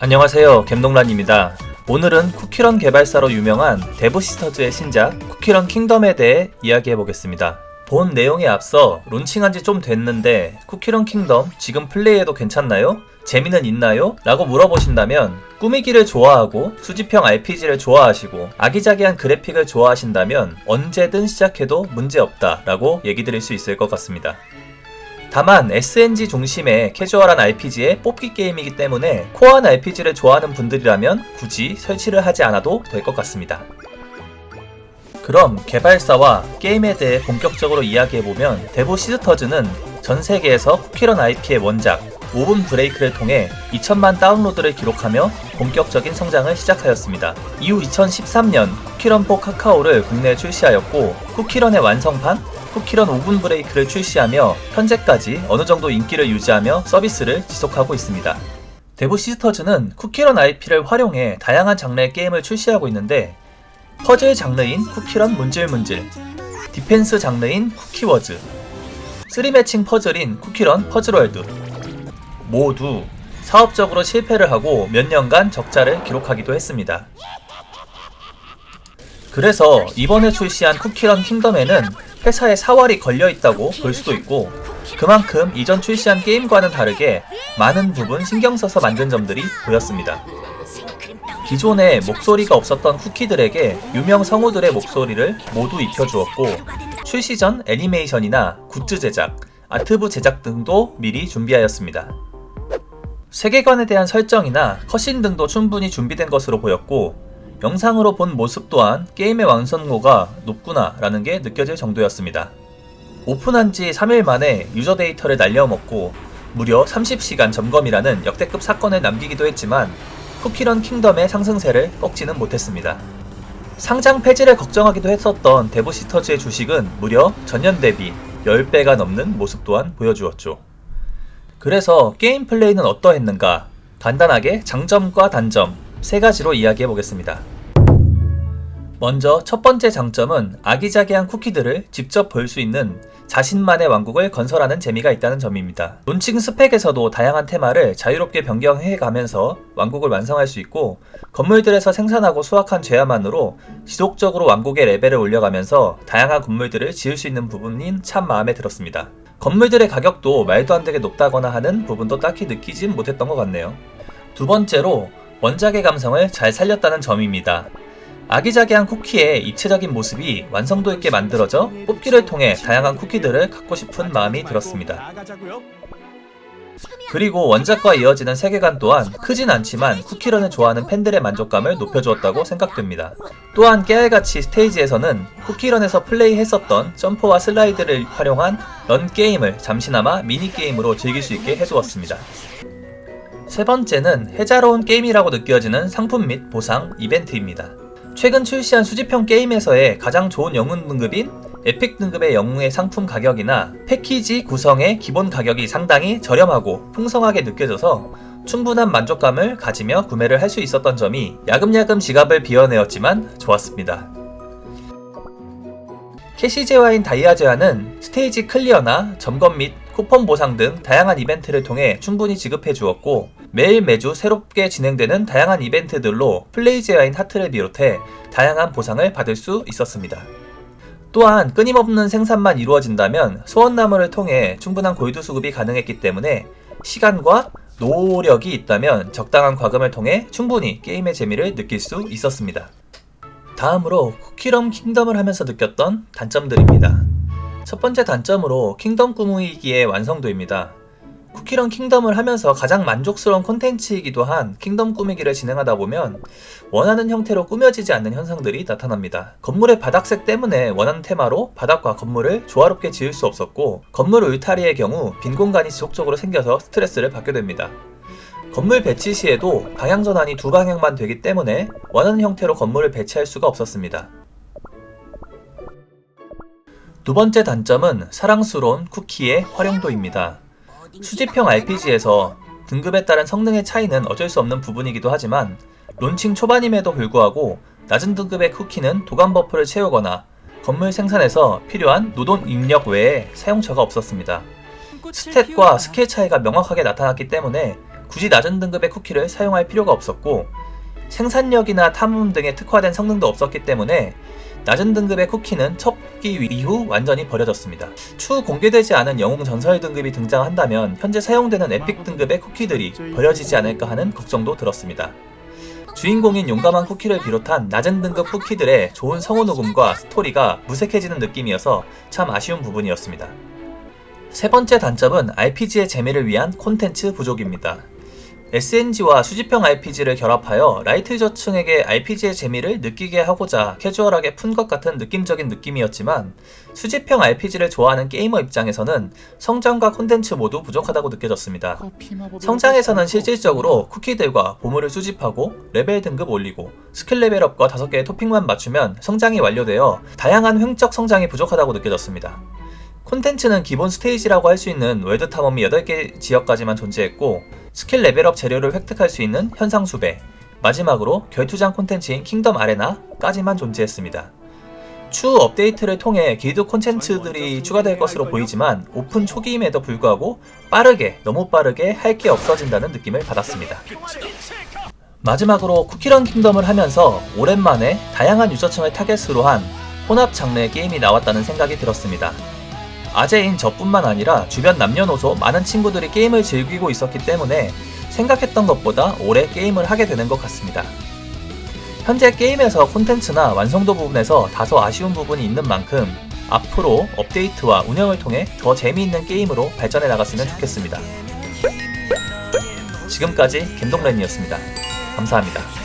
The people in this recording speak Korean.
안녕하세요 갬동란입니다 오늘은 쿠키런 개발사로 유명한 데브시스터즈의 신작 쿠키런 킹덤에 대해 이야기해 보겠습니다 본 내용에 앞서 론칭한 지 좀 됐는데 쿠키런 킹덤 지금 플레이해도 괜찮나요? 재미는 있나요? 라고 물어보신다면 꾸미기를 좋아하고 수집형 RPG를 좋아하시고 아기자기한 그래픽을 좋아하신다면 언제든 시작해도 문제없다 라고 얘기 드릴 수 있을 것 같습니다 다만 SNG 중심의 캐주얼한 RPG의 뽑기 게임이기 때문에 코어한 RPG를 좋아하는 분들이라면 굳이 설치를 하지 않아도 될 것 같습니다. 그럼 개발사와 게임에 대해 본격적으로 이야기해보면 데보 시스터즈는 전 세계에서 쿠키런 IP의 원작 5분 브레이크를 통해 2천만 다운로드를 기록하며 본격적인 성장을 시작하였습니다. 이후 2013년 쿠키런4 카카오를 국내에 출시하였고 쿠키런의 완성판 쿠키런 5분 브레이크를 출시하며 현재까지 어느 정도 인기를 유지하며 서비스를 지속하고 있습니다. 데보 시스터즈는 쿠키런 IP를 활용해 다양한 장르의 게임을 출시하고 있는데 퍼즐 장르인 쿠키런 문질문질, 디펜스 장르인 쿠키워즈, 3매칭 퍼즐인 쿠키런 퍼즐월드 모두 사업적으로 실패를 하고 몇 년간 적자를 기록하기도 했습니다. 그래서 이번에 출시한 쿠키런 킹덤에는 회사의 사활이 걸려 있다고 볼 수도 있고 그만큼 이전 출시한 게임과는 다르게 많은 부분 신경 써서 만든 점들이 보였습니다. 기존에 목소리가 없었던 쿠키들에게 유명 성우들의 목소리를 모두 입혀주었고 출시 전 애니메이션이나 굿즈 제작, 아트부 제작 등도 미리 준비하였습니다. 세계관에 대한 설정이나 컷신 등도 충분히 준비된 것으로 보였고 영상으로 본 모습 또한 게임의 완성도가 높구나 라는 게 느껴질 정도였습니다. 오픈한 지 3일 만에 유저 데이터를 날려먹고 무려 30시간 점검이라는 역대급 사건을 남기기도 했지만 쿠키런 킹덤의 상승세를 꺾지는 못했습니다. 상장 폐지를 걱정하기도 했었던 데보시터즈의 주식은 무려 전년 대비 10배가 넘는 모습 또한 보여주었죠. 그래서 게임 플레이는 어떠했는가? 간단하게 장점과 단점 세 가지로 이야기해 보겠습니다. 먼저 첫 번째 장점은 아기자기한 쿠키들을 직접 볼 수 있는 자신만의 왕국을 건설하는 재미가 있다는 점입니다. 론칭 스펙에서도 다양한 테마를 자유롭게 변경해 가면서 왕국을 완성할 수 있고 건물들에서 생산하고 수확한 죄야만으로 지속적으로 왕국의 레벨을 올려가면서 다양한 건물들을 지을 수 있는 부분인 참 마음에 들었습니다. 건물들의 가격도 말도 안 되게 높다거나 하는 부분도 딱히 느끼진 못했던 것 같네요. 두 번째로 원작의 감성을 잘 살렸다는 점입니다. 아기자기한 쿠키의 입체적인 모습이 완성도 있게 만들어져 뽑기를 통해 다양한 쿠키들을 갖고 싶은 마음이 들었습니다. 그리고 원작과 이어지는 세계관 또한 크진 않지만 쿠키런을 좋아하는 팬들의 만족감을 높여주었다고 생각됩니다. 또한 깨알같이 스테이지에서는 쿠키런에서 플레이했었던 점프와 슬라이드를 활용한 런 게임을 잠시나마 미니게임으로 즐길 수 있게 해주었습니다. 세 번째는 해자로운 게임이라고 느껴지는 상품 및 보상 이벤트입니다. 최근 출시한 수집형 게임에서의 가장 좋은 영웅 등급인 에픽 등급의 영웅의 상품 가격이나 패키지 구성의 기본 가격이 상당히 저렴하고 풍성하게 느껴져서 충분한 만족감을 가지며 구매를 할 수 있었던 점이 야금야금 지갑을 비워내었지만 좋았습니다. 캐시 제화인 다이아 제화는 스테이지 클리어나 점검 및 쿠폰 보상 등 다양한 이벤트를 통해 충분히 지급해 주었고 매일 매주 새롭게 진행되는 다양한 이벤트들로 플레이 제화인 하트를 비롯해 다양한 보상을 받을 수 있었습니다. 또한 끊임없는 생산만 이루어진다면 소원나무를 통해 충분한 골드 수급이 가능했기 때문에 시간과 노력이 있다면 적당한 과금을 통해 충분히 게임의 재미를 느낄 수 있었습니다. 다음으로 쿠키럼 킹덤을 하면서 느꼈던 단점들입니다. 첫 번째 단점으로 킹덤 꾸미기의 완성도입니다. 쿠키런 킹덤을 하면서 가장 만족스러운 콘텐츠이기도 한 킹덤 꾸미기를 진행하다 보면 원하는 형태로 꾸며지지 않는 현상들이 나타납니다. 건물의 바닥색 때문에 원하는 테마로 바닥과 건물을 조화롭게 지을 수 없었고 건물 울타리의 경우 빈 공간이 지속적으로 생겨서 스트레스를 받게 됩니다. 건물 배치 시에도 방향 전환이 두 방향만 되기 때문에 원하는 형태로 건물을 배치할 수가 없었습니다. 두 번째 단점은 사랑스러운 쿠키의 활용도입니다. 수집형 RPG에서 등급에 따른 성능의 차이는 어쩔 수 없는 부분이기도 하지만 론칭 초반임에도 불구하고 낮은 등급의 쿠키는 도감 버프를 채우거나 건물 생산에서 필요한 노동 입력 외에 사용처가 없었습니다. 스탯과 스킬 차이가 명확하게 나타났기 때문에 굳이 낮은 등급의 쿠키를 사용할 필요가 없었고 생산력이나 탐험 등에 특화된 성능도 없었기 때문에 낮은 등급의 쿠키는 첩기 이후 완전히 버려졌습니다. 추후 공개되지 않은 영웅 전설 등급이 등장한다면 현재 사용되는 에픽 등급의 쿠키들이 버려지지 않을까 하는 걱정도 들었습니다. 주인공인 용감한 쿠키를 비롯한 낮은 등급 쿠키들의 좋은 성우 녹음과 스토리가 무색해지는 느낌이어서 참 아쉬운 부분이었습니다. 세 번째 단점은 RPG의 재미를 위한 콘텐츠 부족입니다. SNG와 수집형 RPG를 결합하여 라이트 저층에게 RPG의 재미를 느끼게 하고자 캐주얼하게 푼 것 같은 느낌적인 느낌이었지만 수집형 RPG를 좋아하는 게이머 입장에서는 성장과 콘텐츠 모두 부족하다고 느껴졌습니다. 성장에서는 실질적으로 쿠키들과 보물을 수집하고 레벨 등급 올리고 스킬 레벨업과 5개의 토핑만 맞추면 성장이 완료되어 다양한 횡적 성장이 부족하다고 느껴졌습니다. 콘텐츠는 기본 스테이지라고 할 수 있는 월드 탐험이 8개 지역까지만 존재했고 스킬 레벨업 재료를 획득할 수 있는 현상 수배 마지막으로 결투장 콘텐츠인 킹덤 아레나까지만 존재했습니다. 추후 업데이트를 통해 길드 콘텐츠들이 추가될 것으로 보이지만 오픈 초기임에도 불구하고 빠르게 너무 빠르게 할 게 없어진다는 느낌을 받았습니다. 마지막으로 쿠키런 킹덤을 하면서 오랜만에 다양한 유저층을 타겟으로 한 혼합 장르의 게임이 나왔다는 생각이 들었습니다. 아재인 저뿐만 아니라 주변 남녀노소 많은 친구들이 게임을 즐기고 있었기 때문에 생각했던 것보다 오래 게임을 하게 되는 것 같습니다. 현재 게임에서 콘텐츠나 완성도 부분에서 다소 아쉬운 부분이 있는 만큼 앞으로 업데이트와 운영을 통해 더 재미있는 게임으로 발전해 나갔으면 좋겠습니다. 지금까지 갬동랜이었습니다. 감사합니다.